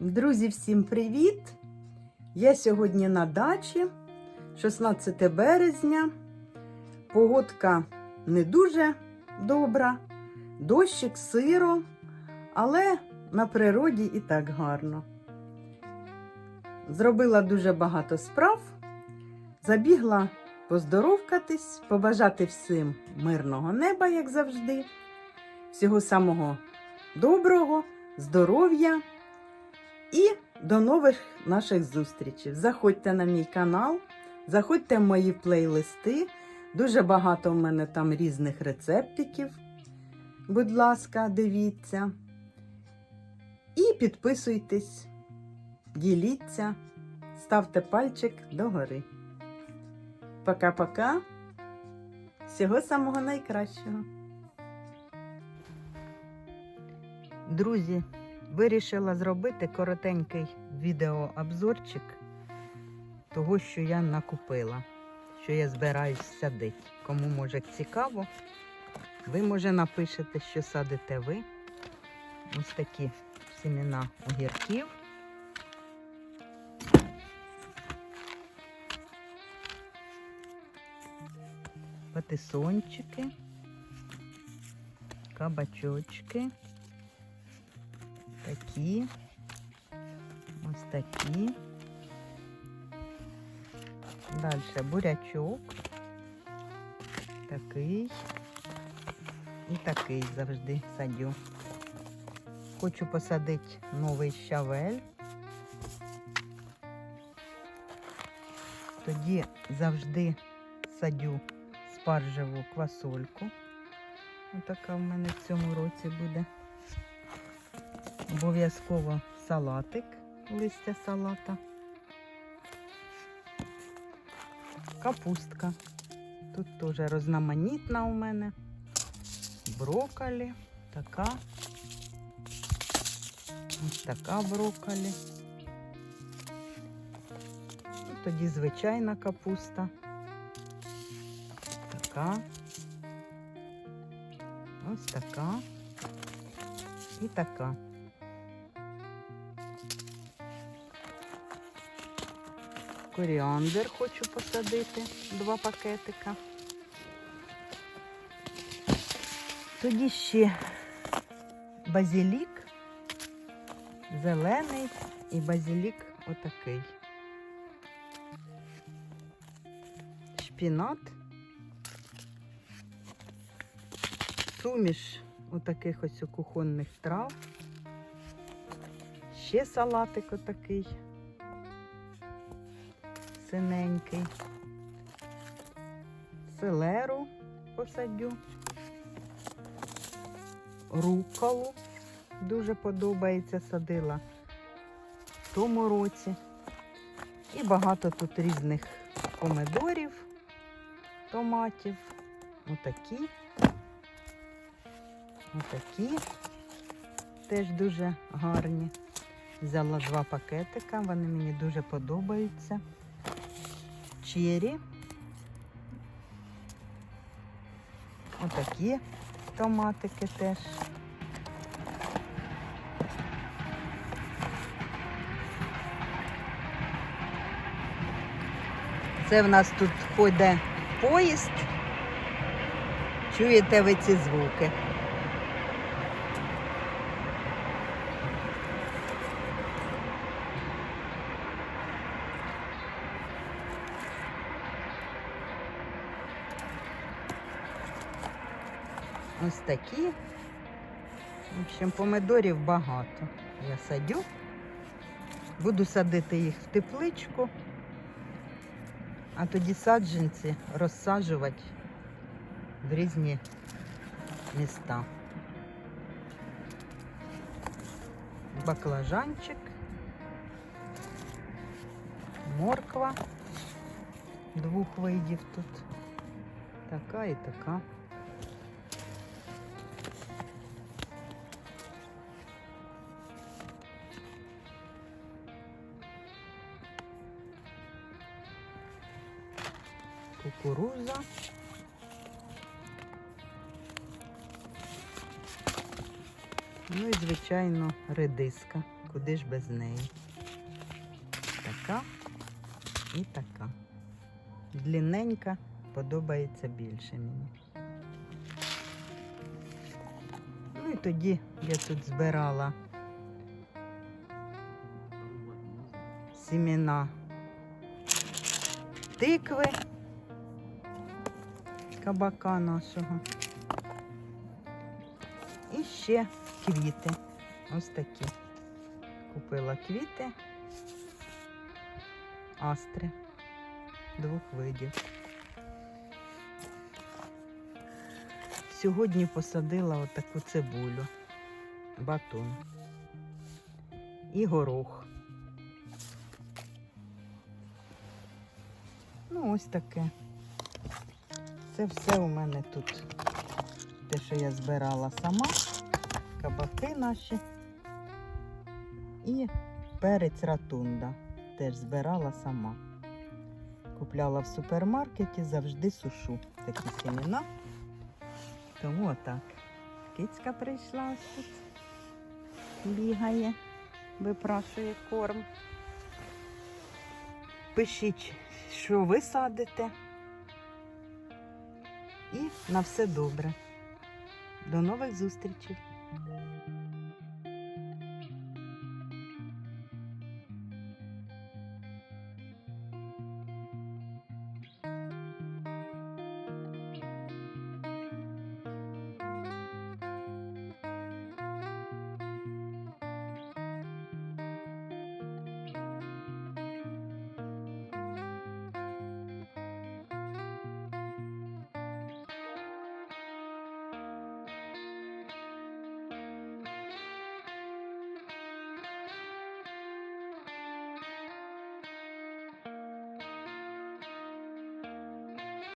Друзі, всім привіт! Я сьогодні на дачі, 16 березня. Погодка не дуже добра, дощик сиро, але на природі і так гарно. Зробила дуже багато справ, забігла поздоровкатись, побажати всім мирного неба, як завжди, всього самого доброго, здоров'я. І до нових наших зустрічей. Заходьте на мій канал, заходьте в мої плейлисти. Дуже багато в мене там різних рецептиків. Будь ласка, дивіться. І підписуйтесь, діліться, ставте пальчик догори. Пока-пока. Всього самого найкращого. Друзі, Вирішила зробити коротенький відеообзорчик того, що я накупила, що я збираюсь садити. Кому може цікаво, ви може напишете, що садите ви. Ось такі семена огірків. Патисончики, кабачочки такі, ось такі. Далі бурячок, такий і такий завжди садю. Хочу посадити новий щавель. Тоді завжди садю спаржеву квасольку. Отака в мене в цьому році буде. Обов'язково салатик, листя салата. Капустка. Тут теж розноманітна у мене. Брокколі, така. Ось така брокколі. Тоді звичайна капуста. Така. Ось така. І така. Коріандр хочу посадити, два пакетика. Тоді ще базилік, зелений і базилік отакий. Шпінат. Суміш отаких ось кухонних трав. Ще салатик отакий синенький. Селеру посадю. Руколу дуже подобається, садила в тому році. І багато тут різних помидорів, томатів. Отакі. Отакі. Теж дуже гарні. Взяла два пакетика, вони мені дуже подобаються чері. Отакі томатики теж. Це в нас тут ходить поїзд. Чуєте ви ці звуки? Ось такі. В общем, помидорів багато. Я садю. Буду садити їх в тепличку, а тоді саджанці розсаджувати в різні міста. Баклажанчик, морква двох видів тут. Така і така. Кукуруза. Ну і, звичайно, редиска куди ж без неї. Така і така. Длинненька подобається більше мені. Ну і тоді я тут збирала сімена тикви кабака нашого. І ще квіти. Ось такі. Купила квіти, астри двох видів. Сьогодні посадила отаку цибулю, батон і горох. Ну, ось таке. Це все у мене тут. Те, що я збирала сама, кабаки наші і перець ратунда. Теж збирала сама. Купляла в супермаркеті, завжди сушу такі семена. Тому отак. Кицька прийшла тут. Бігає, випрашує корм. Пишіть, що ви садите. І на все добре. До нових зустрічей!